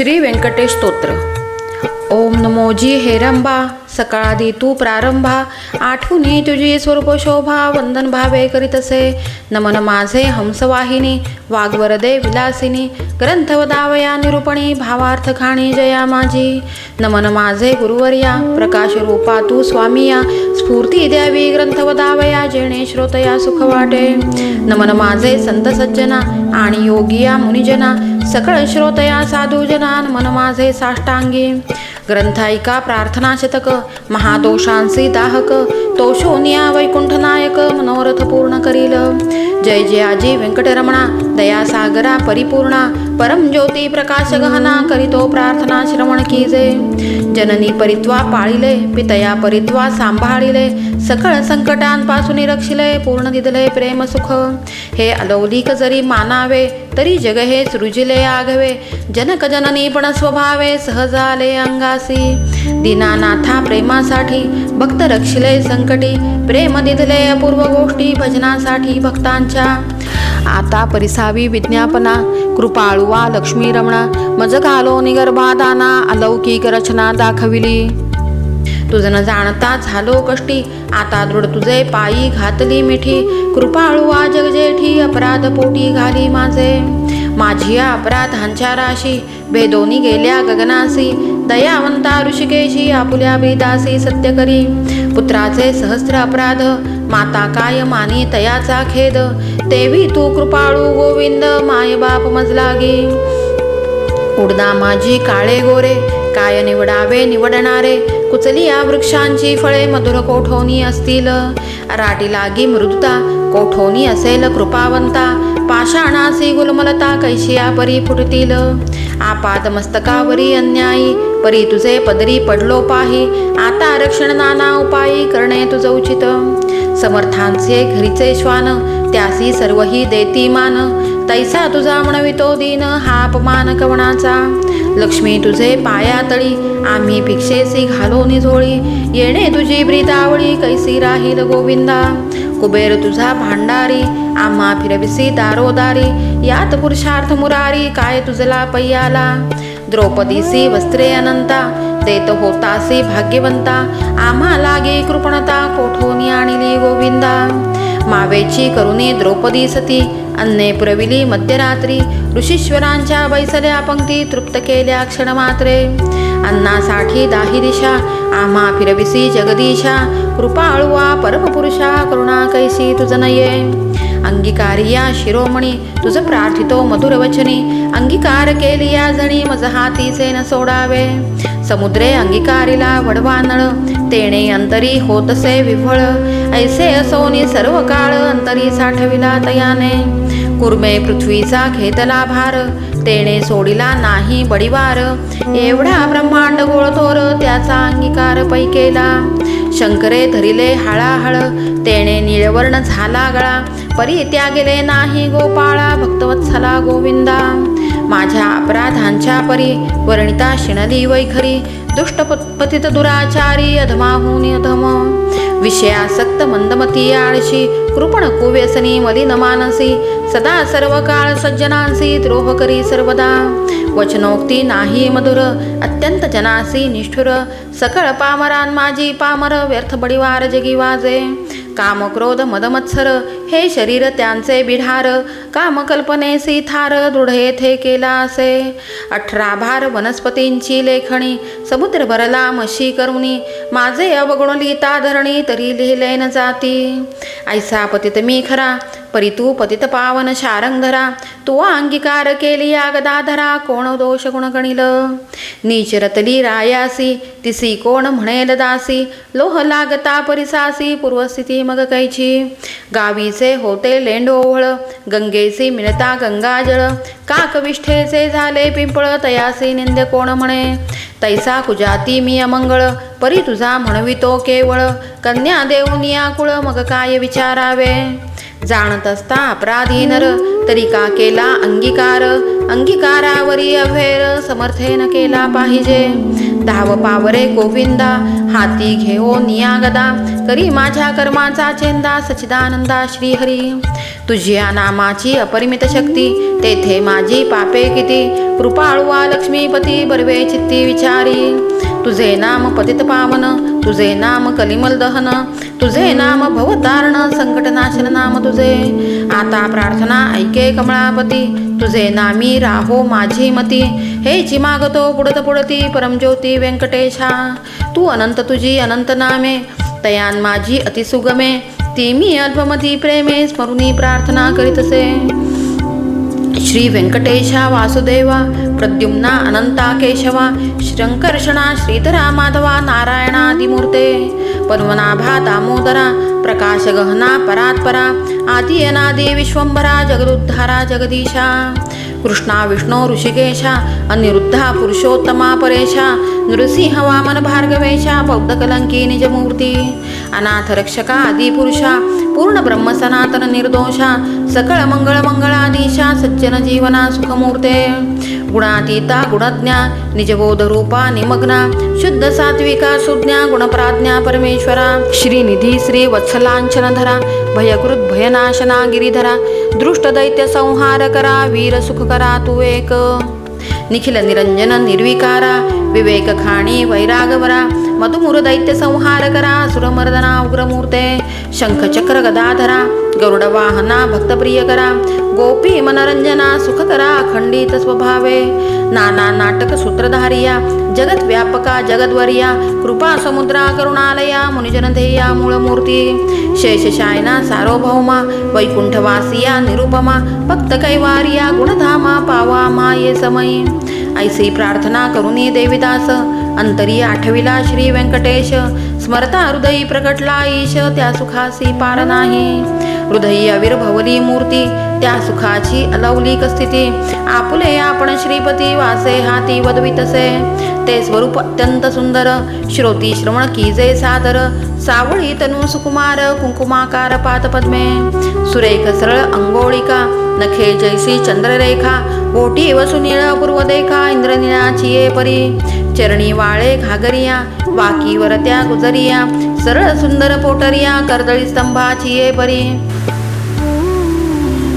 श्री व्यंकटेश स्तोत्र. ओम नमोजी हेरंबा सकाळादी तू प्रारंभा आठवणी तुझी स्वरूप शोभा वंदन भावे करीतसे नमन माझे हंसवाहिनी वाग्वरदे विलासिनी ग्रंथवदावया निरूपणी भावार्थ खाणी जया माझी. नमन माझे गुरुवर्या प्रकाश रूपा तू स्वामिया स्फूर्ती द्यावी ग्रंथवदावया जेणे श्रोतया सुख वाटे नमन माझे संत सज्जना आणि योगिया मुनिजना सकळ श्रोतया साधुजना मन माझे साष्टांगी. ग्रंथायिका प्रार्थना शतक महादोषांसी दाहक तोषोनिया वैकुंठ नायक मनोरथ पूर्ण करील. जय जयाजी व्यंकटरमणा दयासागरा परिपूर्णा परम ज्योती प्रकाश गहना करीतो प्रार्थना श्रवण कीजे। जननी परित्वा पाळिले पितया परित्वा सांभाळिले सकळ संकटांपासून रक्षिले पूर्ण दिदले प्रेम सुख। हे अलौलिक जरी मानावे तरी जग हे सृजिले आघवे। जनक जननी पण स्वभावे सहजाले अंगासी। दीनानाथा प्रेमासाठी भक्त रक्षिले संकटी प्रेम दिदले अपूर्व गोष्टी भजनासाठी भक्तांच्या। आता परिसावी विज्ञापना कृपाळू कृपाळुवा लक्ष्मी रमणा मज घालो निगर्भादाना अलौकिक रचना दाखविली. तुझं जाणता झालो कष्टी आता दृढ तुझे पायी घातली मिठी. कृपाळुवा जगजेठी अपराध पोटी घाली माझे. माझी अपराधांच्या राशी भेदोनी गेल्या गगनासी. दयावंता ऋषिकेशी आपुल्या वेदासी सत्य करी पुत्राचे सहस्र अपराध माता काय मानी तयाचा खेद? तेवी तू कृपाळू गोविंद माय बाप मजलागी. उडदा माझी काळे गोरे काय निवडावे निवडणारे? कुचली या वृक्षांची फळे मधुर कोठोनी असतील? राटी लागी मृदुता कोठोनी असेल कृपावंता. पाषाणासी गुलमलता कैशिया परी फुटतील. आपाद मस्तकावरी अन्यायी परी तुझे पदरी पडलो पाही. आता आरक्षण नाना उपायी करणे तुझ उचित. समर्थांचे घरीचे श्वान त्यासी सर्वही देती मान. तैसा तुझा म्हणवितो दिन हा अपमान कवणाचा लक्ष्मी तुझे पायातळी आम्ही भिक्षेसी घालो निझोळी येणे तुझी ब्रीदावळी कैसी राहील गोविंदा. कुबेर तुझा भांडारी आम्हा फिरविसी दारोदारी यात पुरुषार्थ मुरारी काय तुझला पैयाला? द्रौपदीसी वस्त्रे अनंता देत होतासी भाग्यवंता आम्हा लागे कृपणता कोठोनी आणली गोविंदा? मावेची करुणी द्रौपदी सती. अन्ने पुरविली मध्यरात्री. ऋषीश्वरांच्या बैसल्या पंक्ती तृप्त केल्या क्षणमात्रे. अन्नासाठी दाही दिशा आम्हा फिरविसी जगदीशा. कृपाळुवा परमपुरुषा करुणा कैसी तुझ नये अंगीकारिया शिरोमणी तुझं प्रार्थितो मधुर वचनी अंगीकार केली या जणी मज हातीचे न सोडावे. समुद्रे अंगीकारिला वडवानळ तेणे अंतरी होतसे विव्हळ. ऐसे असोनी सर्व काळ अंतरी साठविला तयाने. कुर्मे पृथ्वीचा घेतला भार तेणे सोडिला नाही बडीवार. एवढा ब्रह्मांड गोळथोर त्याचा अंगीकार पैकेला शंकरे धरिले हळाहळ तेणे निळवर्ण झाला गळा. परी त्या गेले नाही गोपाळा भक्तवत्सला गोविंदा. माझ्या अपराधांच्या परी वर्णिता शिणली वैखरी दुष्ट पतित दुराचारी अधमाहून अधम. विषयासक्त मंदमती आळशी कृपण कुव्यसनी मलिन मानसी सदा सर्व काळ सज्जनांसी द्रोह करी सर्वदा. वचनोक्ती नाही मधुर अत्यंत जनासी निष्ठुर सकळ पामरान माझी पामर व्यर्थ बडिवार जगी वाजे. काम क्रोध मदमत्सर हे शरीर त्यांचे बिढार कामकल्पनेसी थार दृढ येथे केला असे अठरा भार वनस्पतींची लेखणी समुद्र भरला मशी करुणी माझे अवगुण लिहिता धरणी तरी लिहिले न जाती. ऐसा पतित मी खरा परी तू पतित पावन शारंगधरा तू अंगीकार केली या गदाधरा कोण दोष गुण गणिल? नीच रतली रायासी तिसी कोण म्हणेल दासी लोह लागता परिसासी पूर्वस्थिती मग कैची? गावीचे होते लेंडोवळ गंगेसी मिळता गंगाजळ काकविष्ठेचे झाले पिंपळ तयासी निंद कोण म्हणे? तैसा कुजाती मी अमंगळ परी तुझा म्हणवितो केवळ. कन्या देऊनिया कुळ मग काय विचारावे? जाणत असता अपराधी नर तरी का केला अंगीकार? अंगीकारावरी अभेर समर्थेन केला पाहिजे. धाव पावरे गोविंदा हाती घेओ निया गदा. करी माझ्या कर्माचा चेंदा सचिदानंदा श्रीहरी. तुझ्या नामाची अपरिमित शक्ती तेथे माझी पापे किती? कृपाळुवा लक्ष्मीपती बर्वे चित्ती विचारी. तुझे नाम पतित पावन तुझे नाम कलिमल दहन. तुझे नाम भवतारण संकटनाशन नाम तुझे. आता प्रार्थना ऐके कमळापती. तुझे नामी राहो माझी मती. हे चिमागतो बुडत बुडती परमज्योती व्यंकटेशा. तू अनंत तुझी अनंत नामे. तयान माझी अतिसुगमे ती मी अल्पमती प्रेमे स्मरुणी प्रार्थना करीतसे श्री व्यंकटेशा वासुदेवा प्रद्युम्ना अनंता केशवा श्रंकर्षणा श्रीधरा माधवा नारायणादिमूर्ते पद्मनाभा दामोदरा प्रकाशगहना परात्परा आदी अनादि विश्वंभरा जगदुद्धारा जगदीशा कृष्णा विष्णू ऋषिकेशा अनिरुद्धा पुरुषोत्तमा परेशा नृसिंह वामन भार्गवेशा बौद्धकलंकी निजमूर्ती अनाथरक्षका आदिपुरुषा पूर्ण ब्रह्मसनातन निर्दोषा सकळ मंगळ मंगळाधीशा सज्जन जीवना सुखमूर्ते गुणातीता गुणज्ञा निजबोध रूपा निमग्ना शुद्ध सात्विका सुज्ञा गुणप्राज्ञा परमेश्वरा श्रीनिधी श्री वत्सलांचनधरा भयकृत भयनाशना गिरिधरा दृष्ट दैत्य संहार करा वीर सुख करा तू एक। निखिल निरंजन निर्विकारा विवेक खाणी वैरागवरा मधुमुर दैत्य संहार करा सुरमर्दना उग्रमूर्ते शंख चक्र गदाधरा गरुड वाहना भक्तप्रिय करा गोपी मनरंजना सुख अखंडित स्वभावे नाना नाटक सूत्रधारिया जगत व्यापका जगद्वर्या कृपा समुद्रा करुणालया मुनिजनधेया मूळमूर्ती शेषशायना सार्वभौमा वैकुंठवासिया निरुपमा भक्तकैवार्या गुणधामा पावा माये समयी। ऐसी प्रार्थना करुनी देविदास. अंतरी आठविला श्री व्यंकटेश. स्मरता हृदयी प्रकटला ईश त्या सुखासी पार नाही. हृदयी आविर्भवली मूर्ती त्या सुखाची अलौलिक स्थिती. आपुले आपण श्रीपती वासे हाती वदवितसे. ते स्वरूप अत्यंत सुंदर. श्रोती श्रवण कीजे सादर. सावळी तनु सुकुमार कुंकुमाकार पादपद्मे सुरेख सरळ अंगोळिका नखे जैसी चंद्ररेखा. बोटी वसुनीळ पूर्वदेखा इंद्रनिळाची ये परी. चरणी वाळे घागरिया वाकीवर त्या गुजरिया. सरळ सुंदर पोटरिया कर्दळी स्तंभाची ये परी.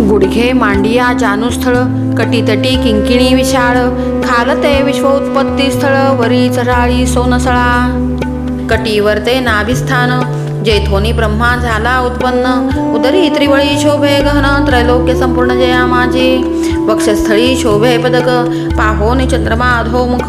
गुडघे मांडिया जानुस्थळ कटीतटी किंकिणी विशाळ खालते विश्वोत्पत्ती स्थळ वरी चराळी सोनसळा. कटीवर ते नाभिस्थान जेथोनी ब्रह्मा झाला उत्पन्न. उदरी त्रिवळी शोभे गहन त्रैलोक्य संपूर्ण जया माझी. वक्षस्थळी शोभे पदक पाहोनी चंद्रमा अधोमुख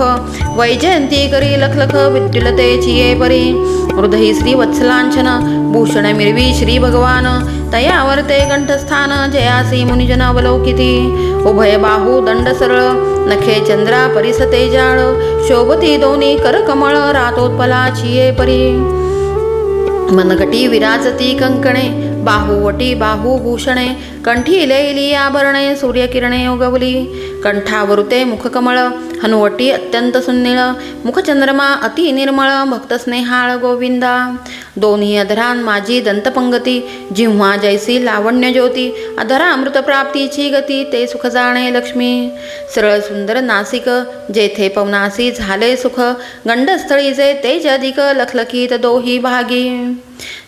वैजयंती करी लखलख विद्युलते चिये परी. हृदयी श्री वत्सलांछन भूषण मिरवी श्री भगवान. तयावर्ते कंठस्थान जयासी मुनिजन अवलोकिती. उभय बाहू दंड सरळ नखे चंद्रा परिसते जाळ. शोभती दोन्ही करकमळ रातोत्पला चिये परी. मनगटी विराजती कंकणे। बाहुवटी बाहुभूषणे कंठी लैली आभरणे सूर्यकिरणे उगवली. कंठावरुते मुखकमळ हनुवटी अत्यंत सुन्नीळ मुखचंद्रमा अति निर्मळ भक्तस्नेहाळ गोविंदा. दोन्ही अधरान माझी दंतपंगती जिव्हा जैसी लावण्य ज्योती अधरा अमृतप्राप्तीची गती ते सुख जाणे लक्ष्मी. सरळ सुंदर नासिक जेथे पवनासी झाले सुख गंडस्थळी जे तेज अधिक लखलखीत दोही भागी.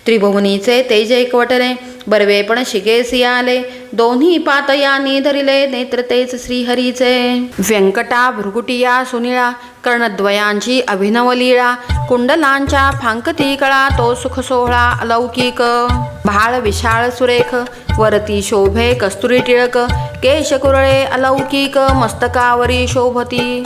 त्रिभुवनीचे तेज एकवटले बर्वे पण शिगेसी आले. दोन्ही पातयानी धरिले नेत्र तेज श्रीहरीचे. व्यंकटा भृगुटिया सुनिळा कर्णद्वयांची अभिनव लीळा कुंडलांच्या फांकती कळा तो सुख सोहळा अलौकिक. भाळ विशाळ सुरेख वरती शोभे कस्तुरी टिळक केश कुरळे अलौकिक मस्तकावरी शोभती.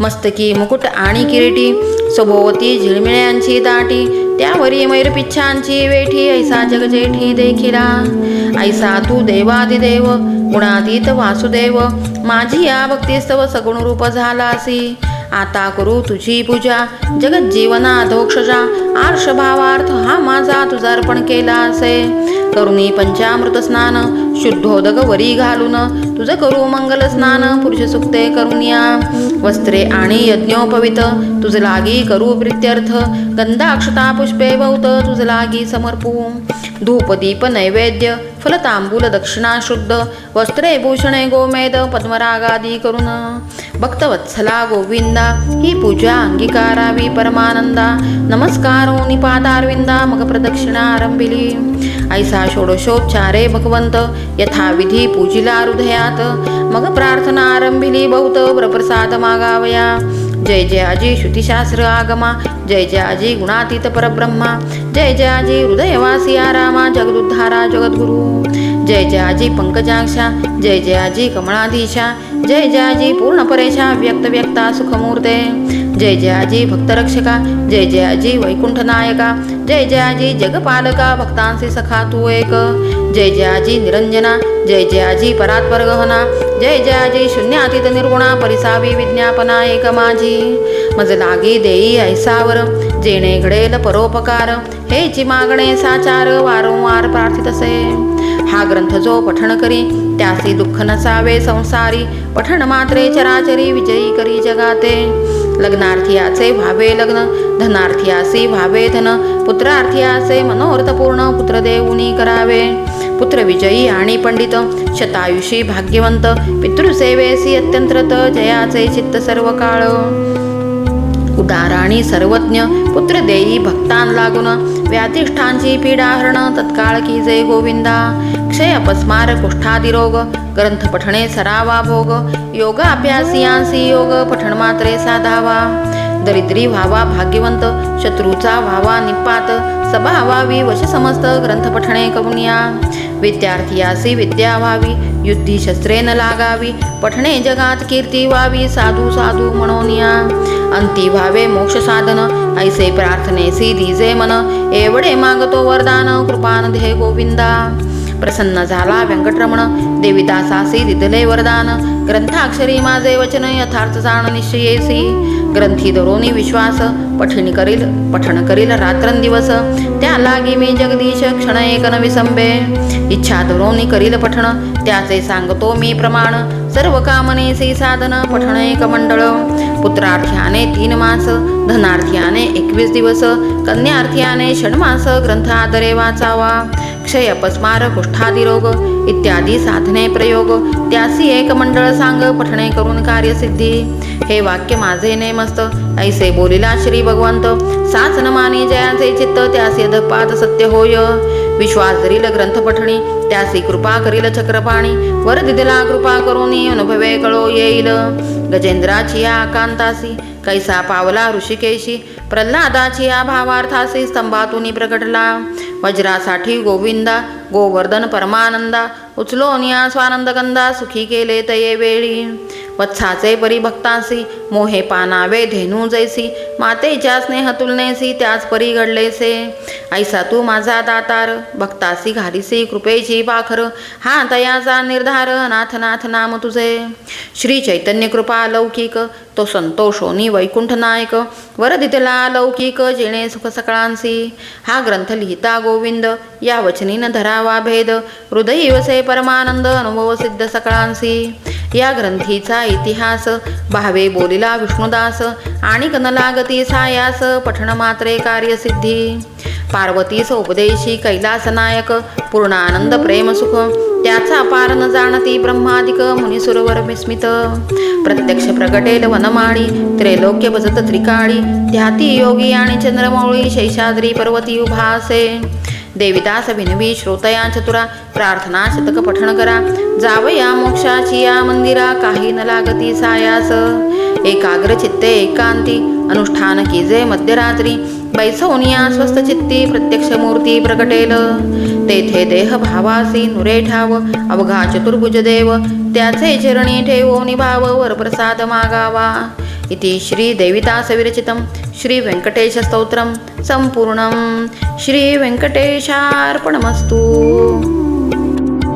मस्तकी मुकुट आणि किरीटी सभोवती झिळमिळ्यांची दाटी त्यावरी मयूरपिच्छांची वेठी ऐसा जगजेठी देखिला. ऐसा तू देवादिदेव गुणातीत वासुदेव माझी या भक्तिस्तव सगुण रूप झालासी आता करू तुझी पूजा जगज्जीवना धोक्षजा आर्ष भावार्थ हा माझा तुझा अर्पण केला असे. करुणी पंचामृत स्नान शुद्धोदक वरी घालून तुझं करू मंगल स्नान पुरुष सुक्ते करुनिया वस्त्रे आणि यज्ञोपवित तुझ लागी करू प्रित्यर्थ. गंधाक्षता पुष्पे भवत तुझ लागी समर्पू. धूप दीप नैवेद्य फलतांबूल दक्षिणा शुद्ध. वस्त्रे भूषणे गोमेद पद्मरागादी करून. भक्तवत्सला गोविंदा ही पूजा अंगीकारावी परमानंदा. नमस्कारो निपादारविंदा मग प्रदक्षिणा आरंभिली. ऐसा षोडशोपचारे भगवंत यथाविधी पूजिला हृदयात। मग प्रार्थना आरंभिली बहुत प्रप्रसाद मागावया। जय जय आजी श्रुतिशास्त्र आगमा। जय जय आजी गुणातीत परब्रह्मा। जय जय आजी हृदयवासी आरामा। जगदुद्धारा जगद्गुरु। जय जय आजी पंकजाक्षा जय जय आजी कमळाधीशा जय जय आजी पूर्ण परेशा। व्यक्त व्यक्ता सुखमूर्ते। जय जय आजी भक्तरक्षका। जय जय आजी वैकुंठनायका। जय जय आजी जगपालका। भक्तांसी सखा तू एक। जय जय आजी निरंजना जय जय आजी परात्परगहना जय जय आजी शून्य अतीत निर्गुणा परिसावी विज्ञापना एक माझी मज लागी देई ऐसावर जेणे घडेल परोपकार हेची मागणे साचार वारंवार प्रार्थित असे. हा ग्रंथ जो पठण करी त्यासी दुःख नसावे संसारी पठण मात्रे चराचरी विजयी करी जगाते. लग्नार्थियाचे व्हावे लग्न धनार्थियासी व्हावे धन पुत्रार्थीयाचे मनोरथ पूर्ण पुत्र देऊनी करावे. पुत्र विजयी आणि पंडित शतायुषी भाग्यवंत पितृसेवेसी अत्यंत्रत जयाचे चित्त सर्व काळ उदाराणी सर्वज्ञ पुत्र देई भक्तान लागून व्याधिष्ठांची पीडाहरण तत्काळ की जय गोविंदा क्षय अपस्मार कुष्ठादिरोग ग्रंथ पठणे सरावा भोग योग अभ्यासियांसी योग पठण मात्रे साधावा दरिद्री व्हावा भाग्यवंत शत्रूचा व्हावा निपात सभा व्हावी वश समस्त ग्रंथ पठणे करुनिया विद्यार्थीयासी विद्या व्हावी युद्धी शस्त्रे न लागावी पठणे जगात कीर्ती व्हावी साधू साधू म्हणोनिया अंती व्हावे मोक्ष साधन ऐसे प्रार्थनेसी दिजे मन एवढे मागतो वरदान कृपान दे गोविंदा. प्रसन्न झाला. व्यंकटरमण देवीदासासी दिदले वरदान. ग्रंथाक्षरी माझे वचन यथार्थ जाण निश्चयेसी ग्रंथी दरोनी विश्वास पठिणी करील पठण करील रात्रंदिवस. त्या लागी मी जगदीश क्षण एक न विसंबे इच्छा दरोनी करील पठण त्याचे सांगतो मी प्रमाण. सर्व कामनेसी साधन पठण एक मंडळ. पुत्रार्थ्याने तीन मास धनार्थ्याने एकवीस दिवस. कन्यार्थ्याने षण्मास ग्रंथ आदरे वाचावा. क्षयपस्मार कुष्ठादिरोग इत्यादी साधने प्रयोग त्यासी एक मंडळ सांग पठणे करून कार्यसिद्धी हे वाक्य माझे नेमस्त ऐसे बोलिला श्री भगवंत साच न जयाचे चित्त त्यासी अधपात सत्य होय विश्वास धरील ग्रंथ पठणी त्यासी कृपा करील चक्रपाणी वर दिदला कृपा करोनी अनुभवे कळो येईल गजेंद्राची या आकांतासी कैसा पावला ऋषिकेशी? प्रल्हादाची या भावार्थासी स्तंभातून प्रकटला. वज्रासाठी गोविंदा गोवर्धन परमानंदा उचलोनिया स्वानंदगंधा सुखी केले तये वेळी. वत्साचे परिभक्तासी मोहे पानावे धेनू जैसी मातेच्या स्नेह तुलनेसी त्याच परी घडलेसे. ऐसा तू माझा दातार भक्तासी घालीसी कृपेची पाखर हा तयाचा निर्धार नाथ नाथ नाम तुझे. श्री चैतन्य कृपा लौकिक तो संतोषोनी वैकुंठ नायक वरदितला लौकिक जिणे सुख सकळांसी. हा ग्रंथ लिहिता गोविंद या वचनीन धरावा भेद हृदयी वसे परमानंद अनुभव सिद्ध सकळांसी. या ग्रंथीचा इतिहास भावे बोलिला विष्णुदास आणि कनलागती सायास पठण मात्रे कार्यसिद्धी. पार्वतीस उपदेशी कैलास नायक पूर्णानंद प्रेम सुख त्याचा पार न जाणती ब्रह्मादिक मुनिसुरवर विस्मित. प्रत्यक्ष प्रगटेल वनमाळी त्रैलोक्य भजत त्रिकाळी ध्याती योगी आणि चंद्रमौळी शैशाद्री पर्वती उभासे. देविदास भिनवी श्रोतया चतुरा प्रार्थना शतक पठण करा। जावया मोक्षाची या मंदिरा काही न लागती सायास। एकाग्र चित्ते एकांती अनुष्ठान कीजे मध्यरात्री। बैसवनिया स्वस्त चित्ती प्रत्यक्ष मूर्ती प्रकटेल। तेथे देह भावासी नुरे ठाव अवघा चतुर्भुज देव। त्याचे चरणी ठेवो निभाव वरप्रसाद मागावा। इति श्री देविदासविरचितं श्री व्यङ्कटेशस्तोत्रं సంపూర్ణం. శ్రీ వెంకటేశార్పణమస్తు.